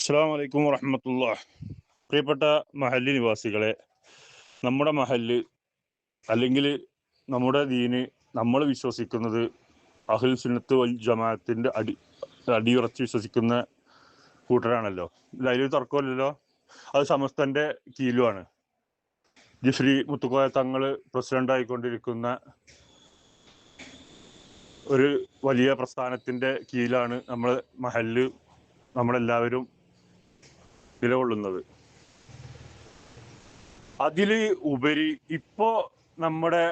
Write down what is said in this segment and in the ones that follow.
അസ്സാം വലൈക്കും വറഹമത്തുള്ള പ്രിയപ്പെട്ട മഹല്ലി നിവാസികളെ നമ്മുടെ മഹല്ല് അല്ലെങ്കിൽ നമ്മുടെ ദീന് നമ്മൾ വിശ്വസിക്കുന്നത് അഹുൽ സുന്നത്ത് വൽ ജമാഅത്തിന്റെ അടി അടിയുറച്ച് വിശ്വസിക്കുന്ന കൂട്ടരാണല്ലോ. അതിൽ തർക്കമില്ലല്ലോ. അത് സമസ്തന്റെ കീലുമാണ്. ജിഫ്രി മുത്തുക്കോയ തങ്ങൾ പ്രസിഡന്റ് ആയിക്കൊണ്ടിരിക്കുന്ന ഒരു വലിയ പ്രസ്ഥാനത്തിന്റെ കീഴിലാണ് നമ്മൾ മഹല്ല് നമ്മളെല്ലാവരും നിലകൊള്ളുന്നത് അതിൽ ഉപരി ഇപ്പോ നമ്മുടെ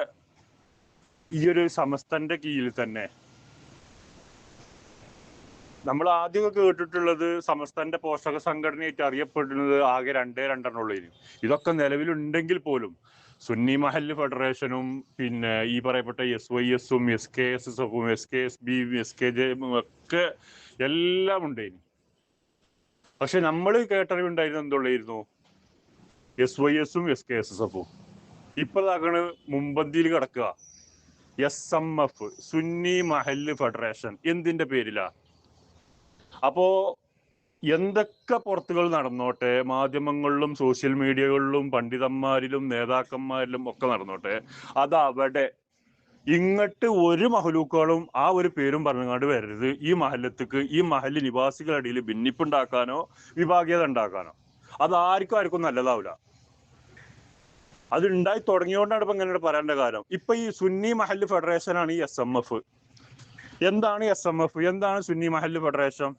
ഈ ഒരു സമസ്തന്റെ കീഴിൽ തന്നെ നമ്മൾ ആദ്യമൊക്കെ കേട്ടിട്ടുള്ളത് സമസ്തന്റെ പോഷക സംഘടനയായിട്ട് അറിയപ്പെടുന്നത് ആകെ രണ്ടേ രണ്ടെണ്ണുള്ളതിന് ഇതൊക്കെ നിലവിലുണ്ടെങ്കിൽ പോലും സുന്നി മഹൽ ഫെഡറേഷനും പിന്നെ ഈ പറയപ്പെട്ട എസ് വൈ എസും എസ് കെ എസ് എസ് എഫും S K S B S K J ഒക്കെ എല്ലാം ഉണ്ടായിരുന്നു പക്ഷെ നമ്മൾ കേട്ടറിവുണ്ടായിരുന്നത് എന്തുള്ളായിരുന്നു? എസ് വൈ എസും എസ് കെ എസ് എസ് എഫും ഇപ്പോഴാണ് മുമ്പന്തിയിൽ കിടക്കുക S M F Sunni Mahal federation എന്തിന്റെ പേരിലാ? അപ്പോ എന്തൊക്കെ പുറത്തുകൾ നടന്നോട്ടെ? മാധ്യമങ്ങളിലും സോഷ്യൽ മീഡിയകളിലും പണ്ഡിതന്മാരിലും നേതാക്കന്മാരിലും ഒക്കെ നടന്നോട്ടെ? അത് അവിടെ ഇങ്ങോട്ട് ഒരു മഹലൂക്കുകളും ആ ഒരു പേരും പറഞ്ഞുകൊണ്ട് വരരുത്. ഈ മഹലത്തേക്ക് ഈ മഹൽ നിവാസികളുടെ ഇടയിൽ ഭിന്നിപ്പുണ്ടാക്കാനോ വിഭാഗീയത ഉണ്ടാക്കാനോ. അത് ആർക്കും ആർക്കും നല്ലതാവില്ല അത് ഉണ്ടായി തുടങ്ങിയോണ്ടാണ് ഇപ്പൊ ഇങ്ങനെ പറയേണ്ട കാര്യം. ഇപ്പൊ ഈ സുന്നി മഹൽ ഫെഡറേഷൻ ആണ് ഈ എസ് എം എഫ് എന്താണ് എസ് എം എഫ് എന്താണ് സുന്നി മഹൽ ഫെഡറേഷൻ?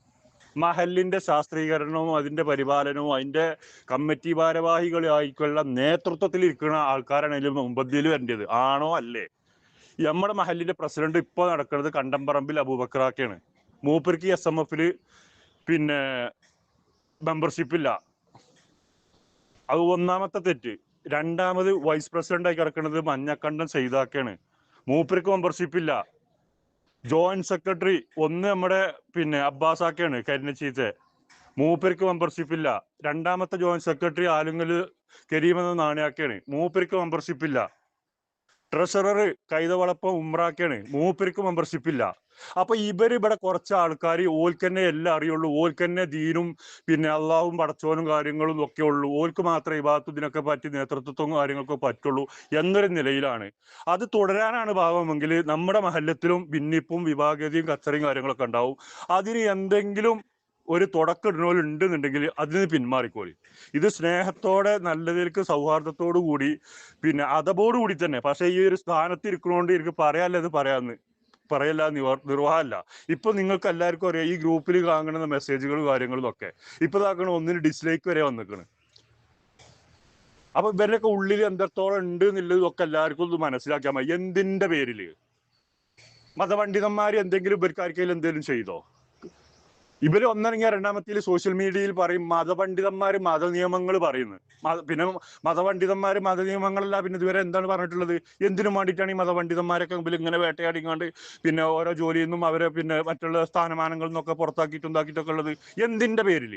മഹലിന്റെ ശാസ്ത്രീകരണവും അതിന്റെ പരിപാലനവും അതിന്റെ കമ്മിറ്റി ഭാരവാഹികളായിക്കുള്ള നേതൃത്വത്തിൽ ഇരിക്കുന്ന ആൾക്കാരാണ് ഇതിൽ മുമ്പതിൽ വരേണ്ടത്. ആണോ അല്ലേ? നമ്മുടെ മഹലിന്റെ പ്രസിഡന്റ് ഇപ്പോൾ നടക്കുന്നത് കണ്ടംപറമ്പിൽ അബൂബക്കറാക്കയാണ്. മൂപ്പർക്ക് എസ് എം എഫിൽ പിന്നെ മെമ്പർഷിപ്പ് ഇല്ല. അത് ഒന്നാമത്തെ തെറ്റ്. രണ്ടാമത് വൈസ് പ്രസിഡന്റ് ആയി കിടക്കുന്നത് മഞ്ഞക്കണ്ടം ചെയ്താക്കാണ് മൂപ്പർക്ക് മെമ്പർഷിപ്പ് ഇല്ല. ജോയിന്റ് സെക്രട്ടറി ഒന്ന് നമ്മുടെ പിന്നെ അബ്ബാസ് ആക്കയാണ് കരിനച്ചീത്തെ മൂപ്പർക്ക് മെമ്പർഷിപ്പ് ഇല്ല. രണ്ടാമത്തെ ജോയിന്റ് സെക്രട്ടറി ആലുങ്ങൽ കരീമെന്ന എന്ന നാണയാക്കാണ് മൂപ്പർക്ക് മെമ്പർഷിപ്പ് ഇല്ല. ട്രഷറർ കൈതവളപ്പം ഉമ്രാക്കാണ്. മൂപ്പർക്ക് മെമ്പർഷിപ്പ് ഇല്ല. അപ്പൊ ഇവർ ഇവിടെ കുറച്ച് ആൾക്കാർ ഓൽക്കന്നെ എല്ലാം അറിയുള്ളൂ. ഓൽക്കന്നെ ദീനും പിന്നെ അള്ളാവും പടച്ചോനും കാര്യങ്ങളും ഒക്കെ ഉള്ളൂ. ഓൽക്ക് മാത്രമേ ഈ ഭാഗത്ത് ഇതിനൊക്കെ പറ്റി നേതൃത്വവും കാര്യങ്ങളൊക്കെ പറ്റുള്ളൂ എന്നൊരു നിലയിലാണ്. അത് തുടരാനാണ് ഭാവമെങ്കിൽ നമ്മുടെ മഹല്ലത്തിലും ഭിന്നിപ്പും വിഭാഗീയതയും കച്ചറയും കാര്യങ്ങളൊക്കെ ഉണ്ടാവും. അതിന് എന്തെങ്കിലും ഒരു തുടക്കം അതിൽ അതിന് പിന്മാറിക്കോളി. ഇത് സ്നേഹത്തോടെ നല്ലതിലേക്ക് സൗഹാർദ്ദത്തോടു കൂടി പിന്നെ അതബോടു കൂടി തന്നെ. പക്ഷേ ഈ ഒരു സ്ഥാനത്ത് ഇരിക്കണോണ്ട് എനിക്ക് പറയാല്ല അത് പറയാന്ന്. പറയല്ല നിർവാഹമല്ല. ഇപ്പൊ നിങ്ങൾക്ക് എല്ലാവർക്കും അറിയാം ഈ ഗ്രൂപ്പിൽ കാണുന്ന മെസ്സേജുകളും കാര്യങ്ങളും ഒക്കെ. ഇപ്പൊ ഇതാക്കണ ഒന്നിന് ഡിസ്ലൈക്ക് വരെ വന്നിക്കണ്. അപ്പൊ ഇവരുടെയൊക്കെ ഉള്ളിൽ എന്തത്തോളം ഉണ്ട് എന്നുള്ളതൊക്കെ എല്ലാവർക്കും ഒന്ന് മനസ്സിലാക്കിയാൽ മതി. എന്തിന്റെ പേരിൽ? മതപണ്ഡിതന്മാർ എന്തെങ്കിലും ഇവർക്കാർക്കെങ്കിലും എന്തെങ്കിലും ചെയ്തോ? ഇവർ ഒന്നിറങ്ങിയ രണ്ടാമത്തിൽ സോഷ്യൽ മീഡിയയിൽ പറയും മതപണ്ഡിതന്മാർ മത നിയമങ്ങൾ പറയുന്നു പിന്നെ മത നിയമങ്ങളല്ല പിന്നെ ഇതുവരെ എന്താണ് പറഞ്ഞിട്ടുള്ളത്? എന്തിനു വേണ്ടിയിട്ടാണ് ഈ മതപണ്ഡിതന്മാരൊക്കെ മുമ്പിൽ ഇങ്ങനെ വേട്ടയാടിക്കാണ്ട് പിന്നെ ഓരോ ജോലിയിൽ നിന്നും അവരെ പിന്നെ മറ്റുള്ള സ്ഥാനമാനങ്ങളിൽ നിന്നൊക്കെ പുറത്താക്കിയിട്ടും ഇതാക്കിയിട്ടൊക്കെ ഉള്ളത്? എന്തിന്റെ പേരിൽ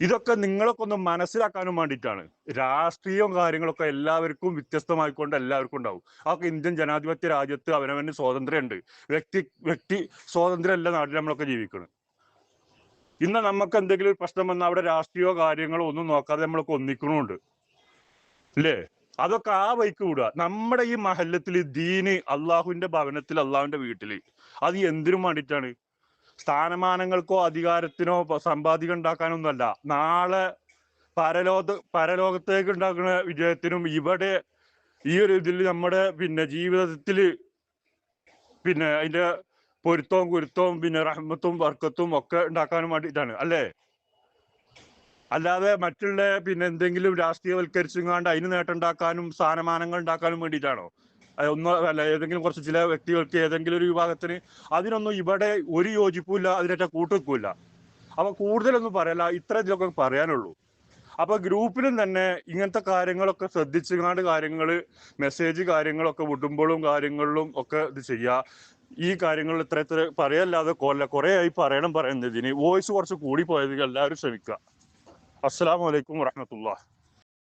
ഇതൊക്കെ നിങ്ങളൊക്കെ ഒന്ന് മനസ്സിലാക്കാനും വേണ്ടിയിട്ടാണ്. രാഷ്ട്രീയവും കാര്യങ്ങളൊക്കെ എല്ലാവർക്കും വ്യത്യസ്തമായിക്കൊണ്ട് എല്ലാവർക്കും ഉണ്ടാവും. അതൊക്കെ ഇന്ത്യൻ ജനാധിപത്യ രാജ്യത്ത് അവനവന് സ്വാതന്ത്ര്യമുണ്ട്. വ്യക്തി വ്യക്തി സ്വാതന്ത്ര്യമല്ല നാട്ടിൽ നമ്മളൊക്കെ ജീവിക്കുന്നത് ഇന്ന് നമുക്ക് എന്തെങ്കിലും ഒരു പ്രശ്നം വന്നാൽ അവിടെ രാഷ്ട്രീയ കാര്യങ്ങളോ ഒന്നും നോക്കാതെ നമ്മളൊക്കെ ഒന്നിക്കണുണ്ട്. അല്ലേ അതൊക്കെ ആ വൈക്ക് വിടുക. നമ്മുടെ ഈ മഹല്ലത്തിൽ ദീന് അള്ളാഹുവിന്റെ ഭവനത്തിൽ അള്ളാഹുവിന്റെ വീട്ടിൽ അത് എന്തിനും വേണ്ടിയിട്ടാണ്? സ്ഥാനമാനങ്ങൾക്കോ അധികാരത്തിനോ സമ്പാദിക സമ്പാദികം ഉണ്ടാക്കാനൊന്നും അല്ല നാളെ പരലോക പരലോകത്തേക്ക് ഉണ്ടാക്കുന്ന വിജയത്തിനും ഇവിടെ ഈ ഒരു ഇതിൽ നമ്മുടെ പിന്നെ ജീവിതത്തിൽ പിന്നെ അതിന്റെ പൊരുത്തവും കുരുത്തവും പിന്നെ റഹ്മത്തും വർക്കത്തും ഒക്കെ ഉണ്ടാക്കാനും വേണ്ടിയിട്ടാണ് അല്ലേ? അല്ലാതെ മറ്റുള്ള പിന്നെ എന്തെങ്കിലും രാഷ്ട്രീയവൽക്കരിച്ചുകൊണ്ട് അതിന് നേട്ടം ഉണ്ടാക്കാനും സ്ഥാനമാനങ്ങൾ ഉണ്ടാക്കാനും വേണ്ടിയിട്ടാണോ? ഒന്നോ അല്ല ഏതെങ്കിലും കുറച്ച് ചില വ്യക്തികൾക്ക് ഏതെങ്കിലും ഒരു വിഭാഗത്തിന് അതിനൊന്നും ഇവിടെ ഒരു യോജിപ്പുമില്ല അതിനേറ്റ കൂട്ടുവെക്കില്ല അപ്പൊ കൂടുതലൊന്നും പറയല്ല ഇത്ര ഇതിലൊക്കെ പറയാനുള്ളൂ. അപ്പൊ ഗ്രൂപ്പിലും തന്നെ ഇങ്ങനത്തെ കാര്യങ്ങളൊക്കെ ശ്രദ്ധിച്ചുകൊണ്ട് കാര്യങ്ങൾ മെസ്സേജ് കാര്യങ്ങളൊക്കെ വിടുമ്പോഴും കാര്യങ്ങളിലും ഒക്കെ ഇത് ചെയ്യുക ഈ കാര്യങ്ങൾ ഇത്ര ഇത്ര പറയല്ലാതെ കൊല്ല കുറെ ആയി പറയണം പറയുന്നതിന് വോയിസ് കുറച്ച് കൂടി പോയത് എല്ലാവരും ശ്രമിക്കുക അസ്സലാമു അലൈക്കും വറഹമത്തുള്ള